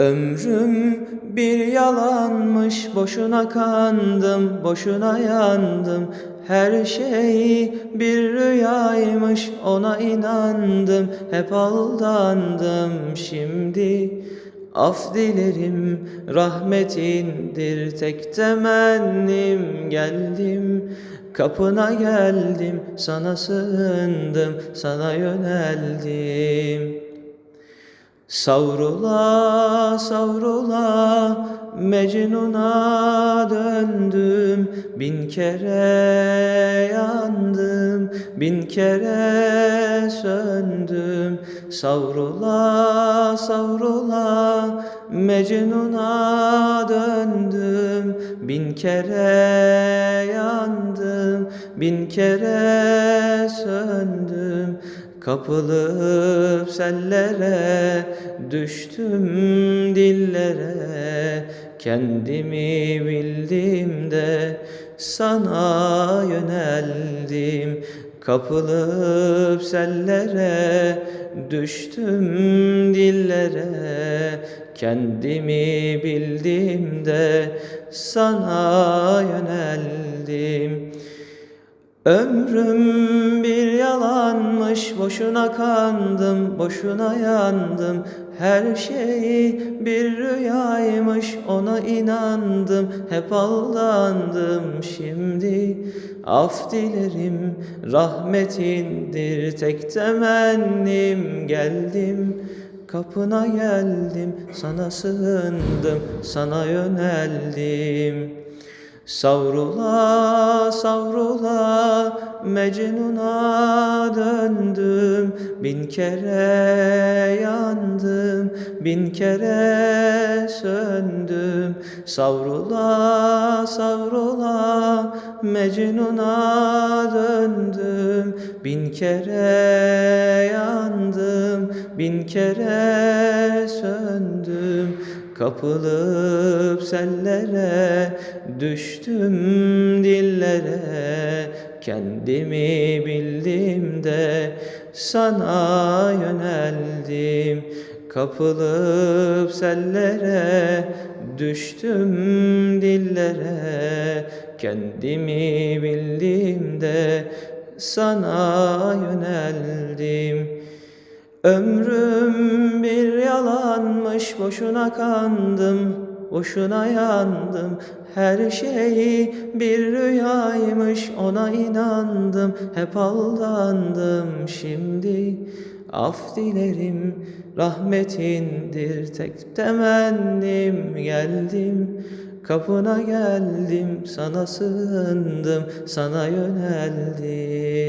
Ömrüm bir yalanmış, boşuna kandım, boşuna yandım. Her şey bir rüyaymış, ona inandım, hep aldandım şimdi. Af dilerim, rahmetindir tek temennim geldim. Kapına geldim, sana sığındım, sana yöneldim. Savrula savrula Mecnun'a döndüm. Bin kere yandım Bin kere söndüm. Savrula savrula Mecnun'a döndüm. Bin kere yandım Bin kere söndüm Kapılıp sellere düştüm dillere. Kendimi bildim de sana yöneldim. Kapılıp sellere düştüm dillere. Kendimi bildim de sana yöneldim Ömrüm bir yalanmış, boşuna kandım, boşuna yandım. Her şey bir rüyaymış, ona inandım, hep aldandım şimdi. Af dilerim, rahmetindir tek temennim geldim. Kapına geldim, sana sığındım, sana yöneldim. Savrula savrula Mecnun'a döndüm Bin kere yandım Bin kere söndüm. Savrula savrula Mecnun'a döndüm Bin kere yandım Bin kere söndüm. Kapılıp sellere düştüm dillere Kendimi bildim de sana yöneldim. Kapılıp sellere düştüm dillere. Kendimi bildim de sana yöneldim. Ömrüm bir yalanmış, boşuna kandım, boşuna yandım. Her şey bir rüyaymış, ona inandım, hep aldandım şimdi. Af dilerim, rahmetindir tek temennim geldim. Kapına geldim, sana sığındım, sana yöneldim.